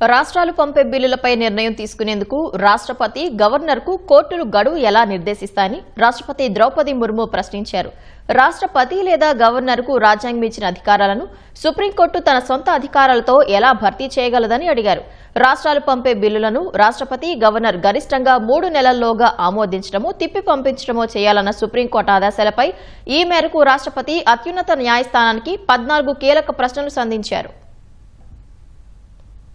రాష్ట్రాలు పంపే బిల్లులపై నిర్ణయం తీసుకునేందుకు రాష్ట్రపతి గవర్నర్కు కోర్టులు గడువు ఎలా నిర్దేశిస్తాయని రాష్ట్రపతి ద్రౌపది ముర్ము ప్రశ్నించారు. రాష్ట్రపతి లేదా గవర్నర్కు రాజ్యాంగం ఇచ్చిన అధికారాలను సుప్రీంకోర్టు తన సొంత అధికారాలతో ఎలా భర్తీ చేయగలదని అడిగారు. రాష్ట్రాలు పంపే బిల్లులను రాష్ట్రపతి గవర్నర్ గరిష్టంగా మూడు నెలల్లోగా ఆమోదించడమో తిప్పి పంపించడమో చేయాలన్న సుప్రీంకోర్టు ఆదేశాలపై ఈ మేరకు రాష్ట్రపతి అత్యున్నత న్యాయస్థానానికి పద్నాలుగు కీలక ప్రశ్నలు సంధించారు.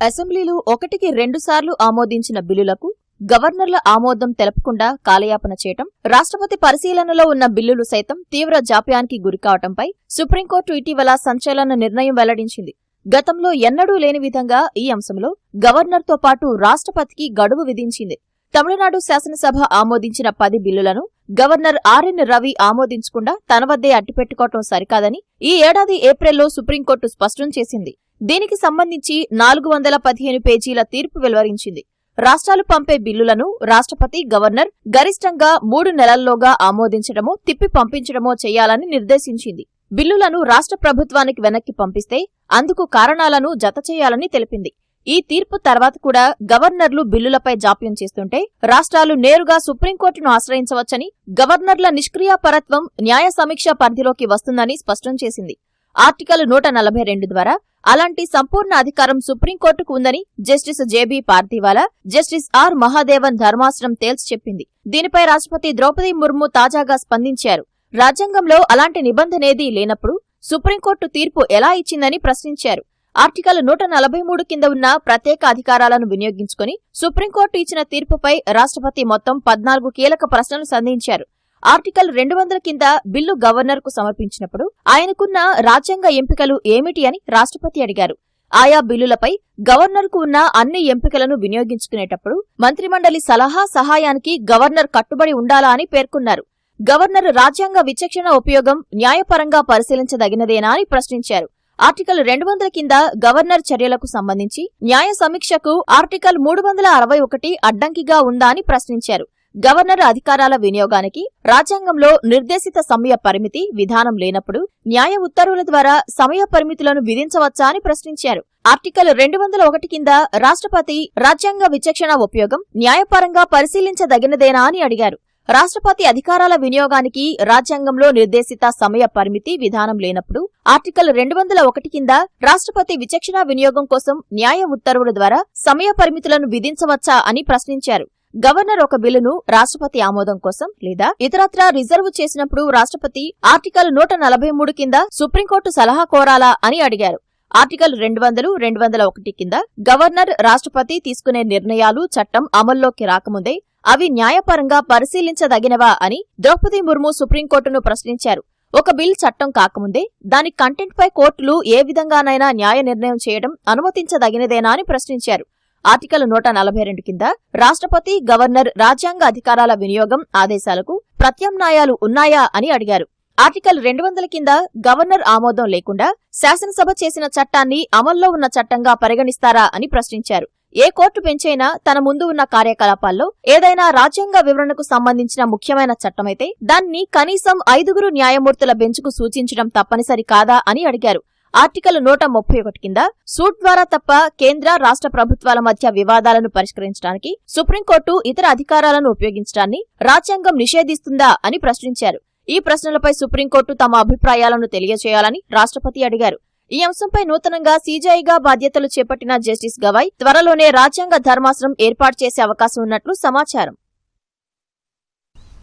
అసెంబ్లీలో ఒకటికి రెండుసార్లు ఆమోదించిన బిల్లులకు గవర్నర్ల ఆమోదం తెలపకుండా కాలయాపన చేయటం రాష్ట్రపతి పరిశీలనలో ఉన్న బిల్లులు సైతం తీవ్ర జాప్యానికి గురికావటంపై సుప్రీంకోర్టు ఇటీవల సంచలన నిర్ణయం వెల్లడించింది. గతంలో ఎన్నడూ లేని విధంగా ఈ అంశంలో గవర్నర్తో పాటు రాష్ట్రపతికి గడువు విధించింది. తమిళనాడు శాసనసభ ఆమోదించిన పది బిల్లులను గవర్నర్ ఆర్ఎన్ రవి ఆమోదించకుండా తన వద్దే అట్టిపెట్టుకోవటం సరికాదని ఈ ఏడాది ఏప్రిల్లో సుప్రీంకోర్టు స్పష్టం చేసింది. దీనికి సంబంధించి నాలుగు వందల పదిహేను పేజీల తీర్పు వెలువరించింది. రాష్ట్రాలు పంపే బిల్లులను రాష్ట్రపతి గవర్నర్ గరిష్టంగా మూడు నెలల్లోగా ఆమోదించడమో తిప్పి పంపించడమో చేయాలని నిర్దేశించింది. బిల్లులను రాష్ట్ర ప్రభుత్వానికి వెనక్కి పంపిస్తే అందుకు కారణాలను జతచేయాలని తెలిపింది. ఈ తీర్పు తర్వాత కూడా గవర్నర్లు బిల్లులపై జాప్యం చేస్తుంటే రాష్ట్రాలు నేరుగా సుప్రీంకోర్టును ఆశ్రయించవచ్చని గవర్నర్ల నిష్క్రియాపరత్వం న్యాయ సమీక్ష పరిధిలోకి వస్తుందని స్పష్టం చేసింది. ఆర్టికల్ నూట నలభై రెండు ద్వారా అలాంటి సంపూర్ణ అధికారం సుప్రీంకోర్టుకు ఉందని justice J B Pardiwala justice R Mahadevan ధర్మాసనం తేల్చి చెప్పింది. దీనిపై రాష్ట్రపతి ద్రౌపది ముర్ము తాజాగా స్పందించారు. రాజ్యాంగంలో అలాంటి నిబంధనేది లేనప్పుడు సుప్రీంకోర్టు తీర్పు ఎలా ఇచ్చిందని ప్రశ్నించారు. ఆర్టికల్ నూట నలభై మూడు కింద ఉన్న ప్రత్యేక అధికారాలను వినియోగించుకుని సుప్రీంకోర్టు ఇచ్చిన తీర్పుపై రాష్ట్రపతి మొత్తం పద్నాలుగు కీలక ప్రశ్నలు సంధించారు. ఆర్టికల్ రెండు వందల కింద బిల్లు గవర్నర్కు సమర్పించినప్పుడు ఆయనకున్న రాజ్యాంగ ఎంపికలు ఏమిటి అని రాష్ట్రపతి అడిగారు. ఆయా బిల్లులపై గవర్నర్కు ఉన్న అన్ని ఎంపికలను వినియోగించుకునేటప్పుడు మంత్రిమండలి సలహా సహాయానికి గవర్నర్ కట్టుబడి ఉండాలా అని పేర్కొన్నారు. గవర్నర్ రాజ్యాంగ విచక్షణ ఉపయోగం న్యాయపరంగా పరిశీలించదగినదేనా అని ప్రశ్నించారు. ఆర్టికల్ రెండు వందల కింద గవర్నర్ చర్యలకు సంబంధించి న్యాయ సమీక్షకు ఆర్టికల్ మూడు వందల అరవై ఒకటి అడ్డంకిగా ఉందా అని ప్రశ్నించారు. గవర్నర్ అధికారాల వినియోగానికి రాజ్యాంగంలో నిర్దేశిత సమయ పరిమితి విధానం లేనప్పుడు న్యాయ ఉత్తర్వుల ద్వారా సమయ పరిమితులను విధించవచ్చా అని ప్రశ్నించారు. ఆర్టికల్ రెండు వందల ఒకటి కింద రాష్ట్రపతి రాజ్యాంగ విచక్షణ ఉపయోగం న్యాయపరంగా పరిశీలించదగినదేనా అని అడిగారు. రాష్ట్రపతి అధికారాల వినియోగానికి రాజ్యాంగంలో నిర్దేశిత సమయ పరిమితి విధానం లేనప్పుడు ఆర్టికల్ రెండు వందల ఒకటి కింద రాష్ట్రపతి విచక్షణ వినియోగం కోసం న్యాయ ఉత్తర్వుల ద్వారా సమయ పరిమితులను విధించవచ్చా అని ప్రశ్నించారు. గవర్నర్ ఒక బిల్లును రాష్ట్రపతి ఆమోదం కోసం లేదా ఇతరత్రా రిజర్వ్ చేసినప్పుడు రాష్ట్రపతి ఆర్టికల్ నూట నలభై మూడు కింద సుప్రీంకోర్టు సలహా కోరాలా అని అడిగారు. ఆర్టికల్ రెండు వందలు రెండు వందల ఒకటి కింద గవర్నర్ రాష్ట్రపతి తీసుకునే నిర్ణయాలు చట్టం అమల్లోకి రాకముందే అవి న్యాయపరంగా పరిశీలించదగినవా అని ద్రౌపది ముర్ము సుప్రీంకోర్టును ప్రశ్నించారు. ఒక బిల్ చట్టం కాకముందే దాని కంటెంట్పై కోర్టులు ఏ విధంగానైనా న్యాయ నిర్ణయం చేయడం అనుమతించదగినదేనా అని ప్రశ్నించారు. ఆర్టికల్ నూట నలభై రెండు కింద రాష్ట్రపతి గవర్నర్ రాజ్యాంగ అధికారాల వినియోగం ఆదేశాలకు ప్రత్యామ్నాయాలు ఉన్నాయా అని అడిగారు. ఆర్టికల్ రెండు వందల కింద గవర్నర్ ఆమోదం లేకుండా శాసనసభ చేసిన చట్టాన్ని అమల్లో ఉన్న చట్టంగా పరిగణిస్తారా అని ప్రశ్నించారు. ఏ కోర్టు బెంచైనా తన ముందు ఉన్న కార్యకలాపాల్లో ఏదైనా రాజ్యాంగ వివరణకు సంబంధించిన ముఖ్యమైన చట్టమైతే దాన్ని కనీసం ఐదుగురు న్యాయమూర్తుల బెంచ్కు సూచించడం తప్పనిసరి కాదా అని అడిగారు. ఆర్టికల్ నూట ముప్పై ఒకటి కింద సూట్ ద్వారా తప్ప కేంద్ర రాష్ట్ర ప్రభుత్వాల మధ్య వివాదాలను పరిష్కరించడానికి సుప్రీంకోర్టు ఇతర అధికారాలను ఉపయోగించడాన్ని రాజ్యాంగం నిషేధిస్తుందా అని ప్రశ్నించారు. ఈ ప్రశ్నలపై సుప్రీంకోర్టు తమ అభిప్రాయాలను తెలియజేయాలని రాష్ట్రపతి అడిగారు. ఈ అంశంపై నూతనంగా సీజీఐగా బాధ్యతలు చేపట్టిన జస్టిస్ గవాయ్ త్వరలోనే రాజ్యాంగ ధర్మాసనం ఏర్పాటు చేసే అవకాశం ఉన్నట్లు సమాచారం.